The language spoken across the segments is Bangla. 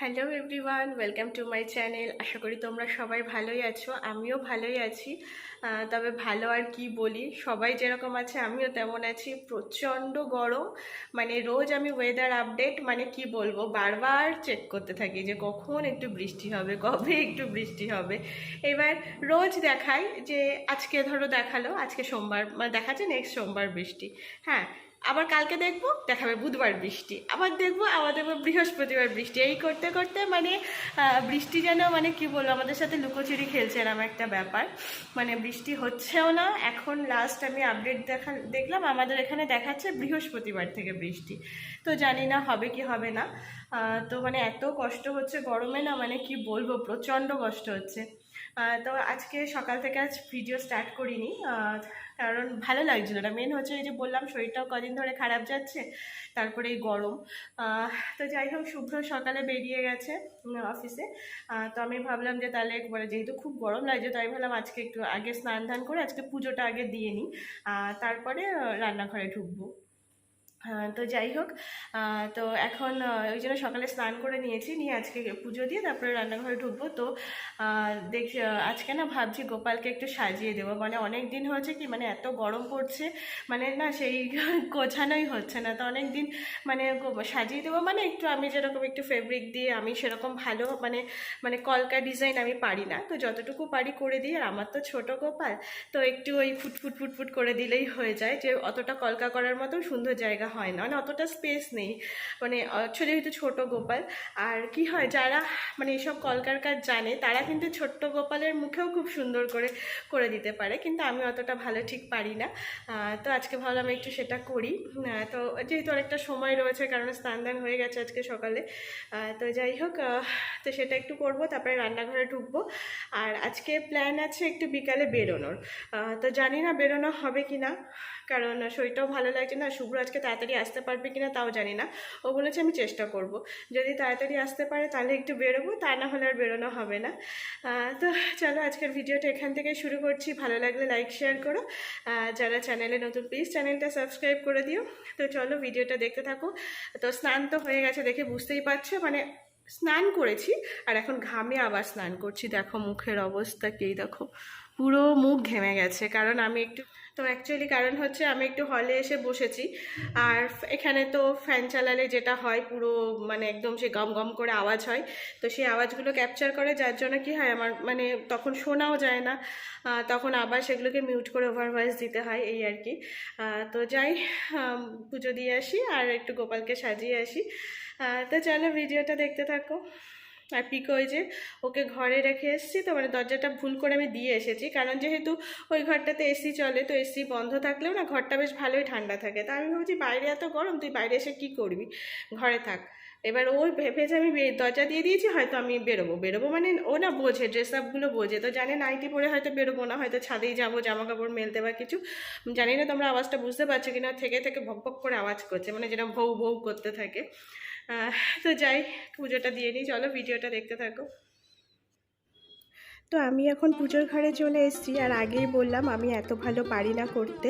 Hello everyone welcome to my channel আশা করি তোমরা সবাই ভালোই আছো, আমিও ভালোই আছি। তবে ভালো আর কি বলি, সবাই যেরকম আছে আমিও তেমন আছি। প্রচণ্ড গরম মানে রোজ আমি ওয়েদার আপডেট মানে কি বলব, বারবার চেক করতে থাকি যে কখন একটু বৃষ্টি হবে, কবে একটু বৃষ্টি হবে। এবার রোজ দেখায় যে আজকে ধরো দেখাল, আজকে সোমবার মানে দেখাচ্ছে নেক্সট সোমবার বৃষ্টি। হ্যাঁ আবার কালকে দেখব, দেখাবে বুধবার বৃষ্টি। আবার দেখব আবার দেখব বৃহস্পতিবার বৃষ্টি। এই করতে করতে মানে বৃষ্টি যেন মানে কি বলব, আমাদের সাথে লুকোচুরি খেলছে এরম একটা ব্যাপার। মানে বৃষ্টি হচ্ছেও না, এখন লাস্ট আমি আপডেট দেখা, দেখলাম, আমাদের এখানে দেখাচ্ছে বৃহস্পতিবার থেকে বৃষ্টি। তো জানি না হবে কি হবে না। তো মানে এত কষ্ট হচ্ছে গরমে না মানে কি বলব, প্রচণ্ড কষ্ট হচ্ছে। তো আজকে সকাল থেকে আজ ভিডিও স্টার্ট করিনি কারণ ভালো লাগছিল না। মেন হচ্ছে এই যে বললাম, শরীরটাও কদিন ধরে খারাপ যাচ্ছে, তারপরে এই গরম। তো যাই হোক, শুভ্র সকালে বেরিয়ে গেছে অফিসে তো আমি ভাবলাম যে তাহলে একবারে, যেহেতু খুব গরম লাগছে তো আমি ভাবলাম আজকে একটু আগে স্নান ধান করে আজকে পুজোটা আগে দিয়ে নিই। তারপরে রান্নাঘরে ঢুকবো। তো যাই হোক তো এখন ওই জন্য সকালে স্নান করে নিয়েছি, নিয়ে আজকে পুজো দিয়ে তারপরে রান্নাঘরে ঢুকবো। তো দেখ, আজকে না ভাবছি গোপালকে একটু সাজিয়ে দেবো। মানে অনেক দিন হয়েছে কি মানে এত গরম পড়ছে মানে না সেই গোছানোই হচ্ছে না। তো অনেক দিন মানে সাজিয়ে দেবো মানে একটু আমি যেরকম একটু ফেব্রিক দিয়ে, আমি সেরকম ভালো মানে মানে কলকা ডিজাইন আমি পারি না। তো যতটুকু পারি করে দিই, আর আমার তো ছোট গোপাল, তো একটু ওই ফুটফুট ফুটফুট করে দিলেই হয়ে যায়। যে অতটা কলকা করার মতো সুন্দর জায়গা হয় না। মানে অতটা স্পেস নেই। মানে যেহেতু ছোট গোপাল। আর কি হয়, যারা মানে এইসব কলকার কাজ জানে, তারা কিন্তু ছোট্ট গোপালের মুখেও খুব সুন্দর করে করে দিতে পারে। কিন্তু আমি অতটা ভালো ঠিক পারি না। তো আজকে ভাবলাম একটু সেটা করি। তো যেহেতু অনেকটা সময় রয়েছে, কারণ স্নান দান হয়ে গেছে আজকে সকালে। তো যাই হোক তো সেটা একটু করব, তারপরে রান্নাঘরে ঢুকবো। আর আজকে প্ল্যান আছে একটু বিকালে বেরোনোর। তো জানি না বেরোনো হবে কি না কারণ শরীরটাও ভালো লাগছে না, শুভ্র আজকে তাড়াতাড়ি আসতে পারবে কিনা তাও জানি না। ও বলেছে আমি চেষ্টা করব। যদি তাড়াতাড়ি আসতে পারে তাহলে একটু বেরোবো, তা না হলে আর বেরোনো হবে না। তো চলো আজকের ভিডিওটা এখান থেকে শুরু করছি। ভালো লাগলে লাইক শেয়ার করো। যারা চ্যানেলে নতুন প্লিজ চ্যানেলটা সাবস্ক্রাইব করে দিও। তো চলো ভিডিওটা দেখতে থাকো। তো স্নান তো হয়ে গেছে দেখে বুঝতেই পারছ মানে স্নান করেছি, আর এখন ঘামে আবার স্নান করছি। দেখো মুখের অবস্থা কেই দেখো পুরো মুখ ঘেমে গেছে। কারণ আমি একটু তো অ্যাকচুয়ালি কারণ হচ্ছে আমি একটু হলে এসে বসেছি। আর এখানে তো ফ্যান চালালে যেটা হয়, পুরো মানে একদম সে গম গম করে আওয়াজ হয়। তো সেই আওয়াজগুলো ক্যাপচার করে, যার জন্য কি হয়, আমার মানে তখন শোনাও যায় না। তখন আবার সেগুলোকে মিউট করে ওভার ভয়েস দিতে হয়, এই আর কি। তো যাই পুজো দিয়ে আসি, আর একটু গোপালকে সাজিয়ে আসি। তো চলো ভিডিওটা দেখতে থাকো। আর পিকো ওই যে ওকে ঘরে রেখে এসেছি, তো মানে দরজাটা ভুল করে আমি দিয়ে এসেছি। কারণ যেহেতু ওই ঘরটাতে এসি চলে, তো এসি বন্ধ থাকলেও না ঘরটা বেশ ভালোই ঠান্ডা থাকে। তা আমি ভাবছি, বাইরে এত গরম, তুই বাইরে এসে কি করবি? ঘরে থাক। এবার ওই ভেবেছে আমি দরজা দিয়ে দিয়েছি, হয়তো আমি বেরোবো। বেরোবো মানে ও না বোঝে ড্রেস আপগুলো বোঝে। তো জানে নাইটি পরে হয়তো বেরোবো না, হয়তো ছাদেই যাব জামা কাপড় মেলতে বা কিছু। জানি না তোমরা আওয়াজটা বুঝতে পারছ কিনা, থেকে থেকে ভক ভক করে আওয়াজ করছে মানে যেটা ভৌ ভৌ করতে থাকে। তো যাই পুজোটা দিয়ে নিই চলো ভিডিওটা দেখতে থাকো। তো আমি এখন পুজোর ঘরে চলে এসেছি। আর আগেই বললাম আমি এত ভালো পারি না করতে।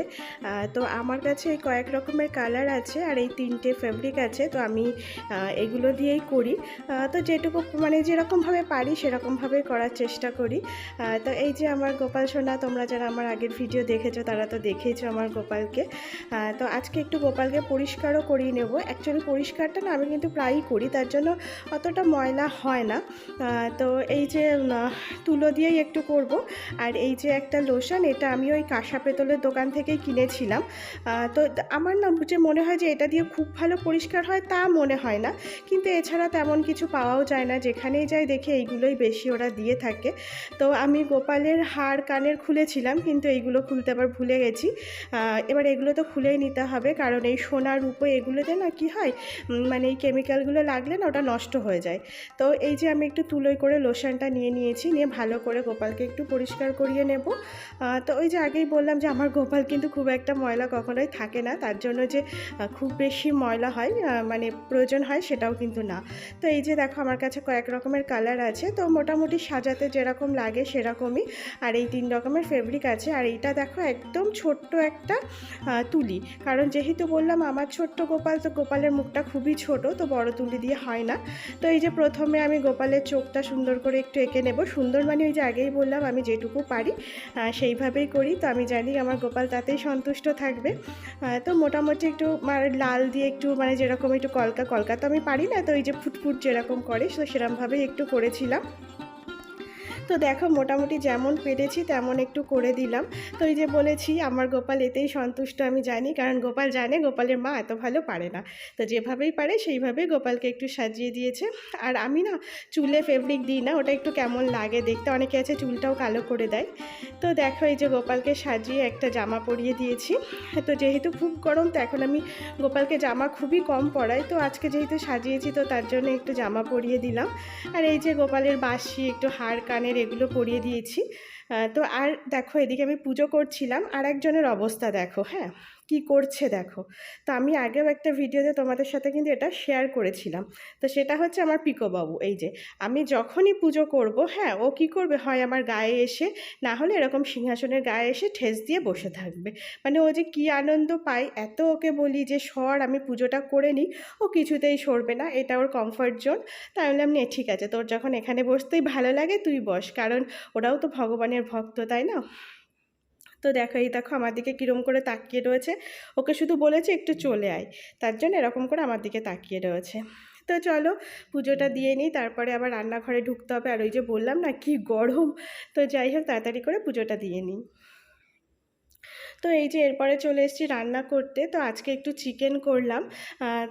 তো আমার কাছে কয়েক রকমের কালার আছে আর এই তিনটে ফেব্রিক আছে। তো আমি এগুলো দিয়েই করি। তো যেটুকু মানে যেরকমভাবে পারি সেরকমভাবে করার চেষ্টা করি। তো এই যে আমার গোপাল সোনা তোমরা যারা আমার আগের ভিডিও দেখেছ তারা তো দেখেইছো আমার গোপালকে। তো আজকে একটু গোপালকে পরিষ্কারও করিয়ে নেব। অ্যাকচুয়ালি পরিষ্কারটা না আমি কিন্তু প্রায়ই করি তার জন্য অতটা ময়লা হয় না। তো এই যে উম, তুলো দিয়েই একটু করব। আর এই যে একটা লোশন এটা আমি ওই কাঁসা পেতলের দোকান থেকেই কিনেছিলাম। তো আমার না যে মনে হয় যে এটা দিয়ে খুব ভালো পরিষ্কার হয় তা মনে হয় না। কিন্তু এছাড়া তেমন কিছু পাওয়াও যায় না। যেখানেই যাই দেখি এইগুলোই বেশি ওরা দিয়ে থাকে। তো আমি গোপালের হার কানের খুলেছিলাম, কিন্তু এইগুলো খুলতে আবার ভুলে গেছি। এবার এগুলো তো খুলেই নিতে হবে। কারণ এই সোনার রূপো এগুলোতে না কি হয় মানে এই কেমিক্যালগুলো লাগলে না ওটা নষ্ট হয়ে যায়। তো এই যে আমি একটু তুলোই করে লোশনটা নিয়ে নিয়েছি, নিয়ে ভালো ভালো করে গোপালকে একটু পরিষ্কার করিয়ে নেব। তো ওই যে আগেই বললাম যে আমার গোপাল কিন্তু খুব একটা ময়লা কখনোই থাকে না, তার জন্য যে খুব বেশি ময়লা হয় মানে প্রয়োজন হয় সেটাও কিন্তু না। তো এই যে দেখো আমার কাছে কয়েক রকমের কালার আছে, তো মোটামুটি সাজাতে যেরকম লাগে সেরকমই, আর এই তিন রকমের ফেব্রিক আছে, আর এইটা দেখো একদম ছোট্ট একটা তুলি। কারণ যেহেতু বললাম আমার ছোট্ট গোপাল, তো গোপালের মুখটা খুবই ছোট, তো বড় তুলি দিয়ে হয় না। তো এই যে প্রথমে আমি গোপালের চোখটা সুন্দর করে একটু এঁকে নেব, সুন্দর মানে ওই যে আগেই বললাম, আমি যেটুকু পারি সেইভাবেই করি। তো আমি জানি আমার গোপাল তাতেই সন্তুষ্ট থাকবে। তো মোটামুটি একটু মানে লাল দিয়ে একটু মানে যেরকম একটু কলকা কলকা তো আমি পারি না, তো ওই যে ফুটফুট যেরকম করে তো সেরকমভাবেই একটু করেছিলাম। তো দেখো মোটামুটি যেমন পেরেছি তেমন একটু করে দিলাম। তো এই যে বলেছি, আমার গোপাল এতেই সন্তুষ্ট, আমি জানি, কারণ গোপাল জানে গোপালের মা এত ভালো পারে না। তো যেভাবেই পারে সেইভাবেই গোপালকে একটু সাজিয়ে দিয়েছে। আর আমি না চুলে ফেব্রিক দিই না, ওটা একটু কেমন লাগে দেখতে। অনেকে আছে চুলটাও কালো করে দেয়। তো দেখো এই যে গোপালকে সাজিয়ে একটা জামা পরিয়ে দিয়েছি। তো যেহেতু খুব গরম, তো এখন আমি গোপালকে জামা খুবই কম পরাই। তো আজকে যেহেতু সাজিয়েছি, তো তার জন্য একটু জামা পরিয়ে দিলাম। আর এই যে গোপালের বাসি একটু হাড় কানের এগুলো পরিয়ে দিয়েছি। তো আর দেখো, এদিকে আমি পুজো করছিলাম। আর একজনের অবস্থা দেখো হ্যাঁ? কি করছে দেখো। তো আমি আগেও একটা ভিডিওতে তোমাদের সাথে কিন্তু এটা শেয়ার করেছিলাম। তো সেটা হচ্ছে আমার পিকোবাবু, এই যে আমি যখনই পুজো করব হ্যাঁ ও কি করবে? হয় আমার গায়ে এসে, না হলে এরকম সিংহাসনের গায়ে এসে ঠেস দিয়ে বসে থাকবে। মানে ও যে কি আনন্দ পায়, এত ওকে বলি যে, সর, আমি পুজোটা করে নিই। ও কিছুতেই সরবে না, এটা ওর কমফর্ট জোন তাই বললাম, নে, ঠিক আছে, তোর যখন এখানে বসতেই ভালো লাগে, তুই বস। কারণ ওরাও তো ভগবানের ভক্ত, তাই না? তো দেখো, এই দেখো আমার দিকে কীরম করে তাকিয়ে রয়েছে। ওকে শুধু বলেছে একটু চলে আয়। তার জন্য এরকম করে আমার দিকে তাকিয়ে রয়েছে। তো চলো, পুজোটা দিয়ে নিই, তারপরে আবার রান্নাঘরে ঢুকতে হবে। আর ওই যে বললাম না, কি গরম। তো যাই হোক, তাড়াতাড়ি করে পুজোটা দিয়ে নিই। তো এই যে এরপরে চলে এসেছি রান্না করতে, তো আজকে একটু চিকেন করলাম।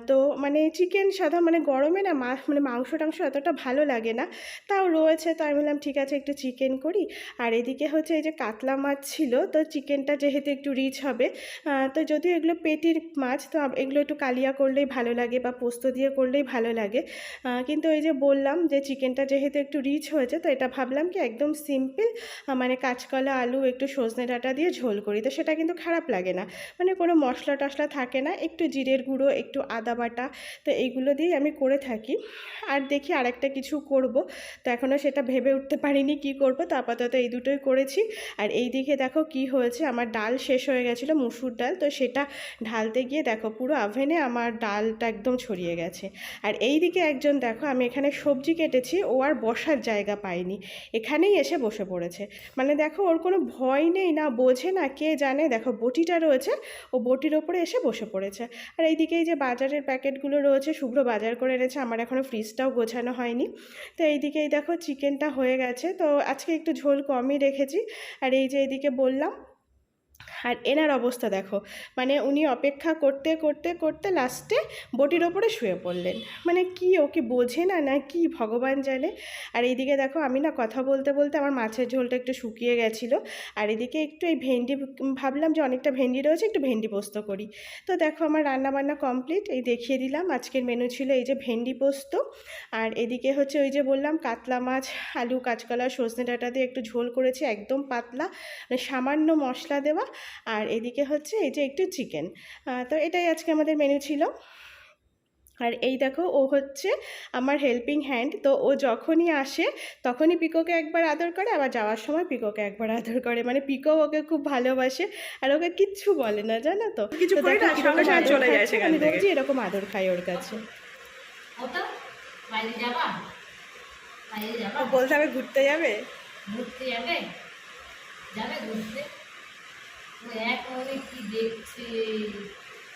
তো মানে চিকেন সাধারণ মানে গরমে না মা মানে মাংস টাংস অতটা ভালো লাগে না। তাও রয়েছে, তো আমি বললাম ঠিক আছে একটু চিকেন করি। আর এদিকে হচ্ছে এই যে কাতলা মাছ ছিল, তো চিকেনটা যেহেতু একটু রিচ হবে তো যদিও এগুলো পেটির মাছ, তো এগুলো একটু কালিয়া করলেই ভালো লাগে বা পোস্ত দিয়ে করলেই ভালো লাগে। কিন্তু এই যে বললাম যে চিকেনটা যেহেতু একটু রিচ হয়েছে, তো এটা ভাবলাম কি একদম সিম্পল মানে কাঁচকলা, আলু, একটু সজনে ডাঁটা দিয়ে ঝোল করি। তো সেটা কিন্তু খারাপ লাগে না। মানে কোনো মশলা টশলা থাকে না, একটু জিরের গুঁড়ো, একটু আদা বাটা, তো এইগুলো দিয়েই আমি করে থাকি। আর দেখি আরেকটা কিছু করব। তো এখনও সেটা ভেবে উঠতে পারিনি কি করব, তো আপাতত এই দুটোই করেছি। আর এই দিকে দেখো কি হয়েছে, আমার ডাল শেষ হয়ে গেছিল, মুসুর ডাল। তো সেটা ঢালতে গিয়ে দেখো পুরো আভেনে আমার ডালটা একদম ছড়িয়ে গেছে। আর এই দিকে একজন দেখো, আমি এখানে সবজি কেটেছি, ও আর বসার জায়গা পায়নি। এখানেই এসে বসে পড়েছে। মানে দেখো ওর কোনো ভয় নেই, না বোঝে না, কে জানে দেখো বটিটা রয়েছে, ও বটির ওপরে এসে বসে পড়েছে। আর এইদিকে এই যে বাজারের প্যাকেটগুলো রয়েছে, শুভ্র বাজার করে এনেছে, আমার এখনও ফ্রিজটাও গোছানো হয়নি। তো এইদিকে এই দেখো চিকেনটা হয়ে গেছে, তো আজকে একটু ঝোল কমই রেখেছি। আর এই যে এইদিকে বললাম আর এনার অবস্থা দেখো। মানে উনি অপেক্ষা করতে করতে করতে লাস্টে বটির ওপরে শুয়ে পড়লেন। মানে কি ওকে বোঝে না না কি ভগবান জানে। আর এইদিকে দেখো, আমি না কথা বলতে বলতে আমার মাছের ঝোলটা একটু শুকিয়ে গেছিল। আর এদিকে একটু এই ভেন্ডি, ভাবলাম যে অনেকটা ভেন্ডি রয়েছে, একটু ভেন্ডি পোস্ত করি। তো দেখো, আমার রান্না বান্না কমপ্লিট এই দেখিয়ে দিলাম। আজকের মেনু ছিল এই যে ভেন্ডি পোস্ত। আর এদিকে হচ্ছে ওই যে বললাম, কাতলা মাছ, আলু, কাঁচকলা, সজনে ডাঁটা দিয়ে একটু ঝোল করেছি, একদম পাতলা। মানে সামান্য মশলা দেওয়া। আর এদিকে হচ্ছে এই যে একটু চিকেন তো এটাই আজকে আমাদের মেনু ছিল। আর এই দেখো ও হচ্ছে আমার হেল্পিং হ্যান্ড তো ও যখনই আসে তখনই পিকোকে একবার আদর করে আবার যাওয়ার সময় পিকোকে একবার আদর করে। মানে পিকো ওকে খুব ভালোবাসে আর ওকে কিচ্ছু বলে না জানো তো? কিছু চলে যায় আমি। রোজই এরকম আদর খাই ওর কাছে। ওটা? বাইরে যাবা? বাইরে যাবা? ও বলতে হবে ঘুরতে যাবে? ঘুরতে যাবে? যাবে ঘুরতে? এক মনে কি দেখছে?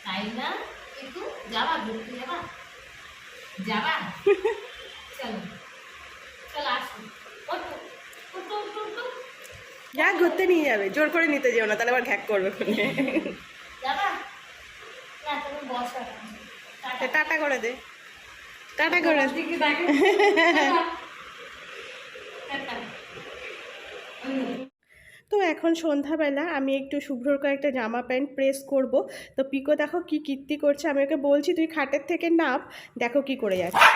তাই না? একটু যাবা ঘুরতে যাবা? যাবা? চলো। চলো আসো। ওঠো ওঠো ওঠো ওঠো। যা ঘুরতে নিয়ে যাবে জোর করে নিতে যেও না তাহলে আবার ঘ্যাক করবে খুলে যাবা? না তুমি বসো টাটা। করে দে। টাটা করে দে। টাটা। তো এখন সন্ধ্যাবেলা আমি একটু শুভ্রর কয়েকটা জামা প্যান্ট প্রেস করব। তো পিকো দেখো কি কীর্তি করছে। আমি ওকে বলছি, তুই খাটের থেকে নাপ দেখো কি করে যাচ্ছে।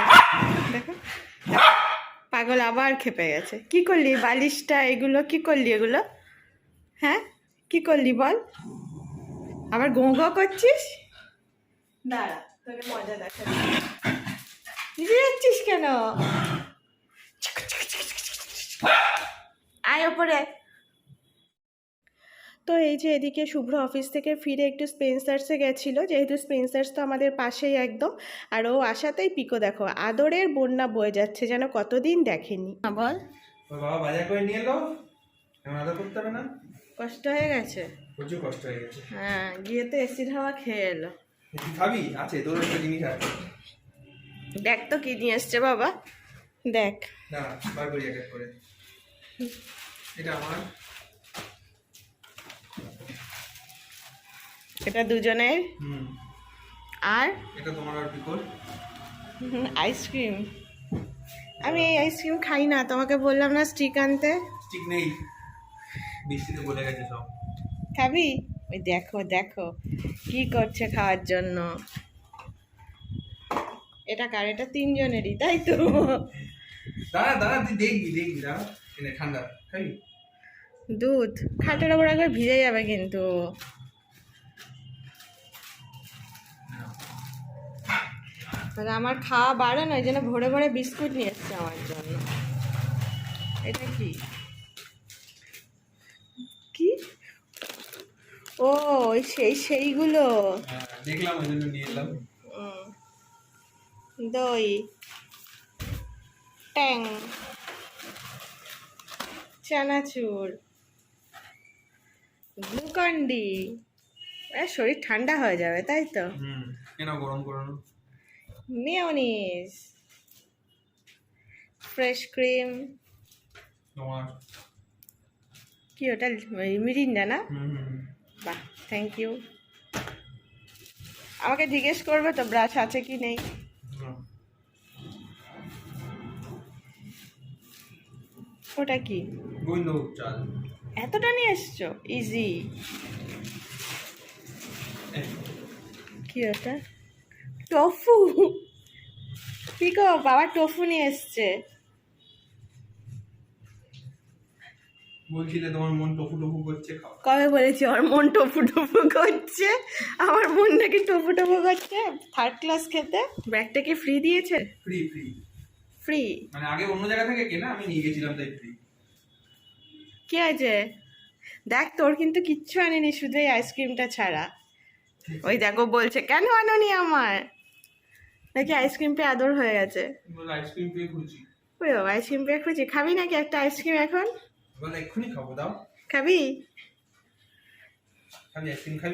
দেখো, পাগল আবার খেপে গেছে। কি করলি? বালিশটা, এগুলো, কি করলি এগুলো? হ্যাঁ কি করলি বল? আবার গো গো করছিস? দাঁড়া, তোকে মজা যাচ্ছিস কেন? আয় ওপরে। তো এই যে এদিকে শুভ্র অফিস থেকে ফিরে একটু স্পেন্সার্সে গেছিল যেহেতু স্পেন্সার্স তো আমাদের পাশেই একদম। আর ও আসাতেই পিকো দেখো আদরের বন্যা বয়ে যাচ্ছে যেন কতদিন দেখেনি। বল। বাবা বাজার করে নিয়ে এলো? এখন করতে হবে না? কষ্ট হয়ে গেছে? প্রচুর কষ্ট হয়ে গেছে। হ্যাঁ গিয়ে তো এসির হাওয়া খেয়ে এলো। খাবি? আছে তোর একটা জিনিস আছে। দেখ তো কি নিয়ে এসছে বাবা। দেখ। না বার করি এক এক করে। এটা আমার। এটা দুজনের আর? এটা তোমার আর পিকল আইসক্রিম। আমি এই আইসক্রিম খাই না তোমাকে বললাম না স্টিক আনতে। ঠিক নেই। বৃষ্টিতে বলে গেছে সব। খাবি? ওই দেখো দেখো কি করছে খাওয়ার জন্য। এটা কার? এটা তিনজনেরই তাই তো? দাঁড়া দাঁড়া তুই দেখবি দেখবি দাঁড়া। এনে ঠান্ডা খাবি? দুধ। খাটের ওপর একবার ভিজে যাবে কিন্তু। তাহলে আমার খাওয়া বাড়ে না ওই জন্য ভোরে ভোরে বিস্কুট নিয়ে এসছে আমার জন্য। এটা কি? কি? ও সেই সেইগুলো। হ্যাঁ, দেখলাম ওই জন্য নিয়ে এলাম। দই। ট্যাং। চানাচুর। গ্লুকন্ডি শরীর ঠান্ডা হয়ে যাবে তাই তো? কেন গরম করানো মেয়নিজ ফ্রেশ ক্রিম কি ওটা? মিরিন্ডা না? বাহ থ্যাংক ইউ আমাকে জিজ্ঞেস করবে তো ব্রাশ আছে কি নেই? ওটা কি? এতটা নিয়ে এসছো? ইজি কি ওটা? টফু পিকো বাবা টফু নিয়ে এসছে। বলছিলে তোমার মন টফু টফু করছে খাও। কবে বলেছি আমার মন টফু টফু করছে? আমার মন নাকি টফু টফু করছে? থার্ড ক্লাস খেতে। ব্যাগটা কি ফ্রি দিয়েছে? ফ্রি ফ্রি ফ্রি মানে আগে অন্য জায়গা থেকে কেনা আমি নিয়ে গেছিলাম তাই ফ্রি কি আছে দেখ তোর কিন্তু কিচ্ছু আনিনি শুধু এই আইসক্রিমটা ছাড়া। ওই দেখো বলছে কেন আনোনি আমার নাকি আইসক্রিম পেয়ে আদর হয়ে গেছে? আইসক্রিম পেয়ে ঘুরছি ওই আইসক্রিম পেয়ে খুঁজি। খাবি নাকি একটা আইসক্রিম এখন? এক্ষুনি খাব দাও। খাবি? খাবি আইসক্রিম খাবি।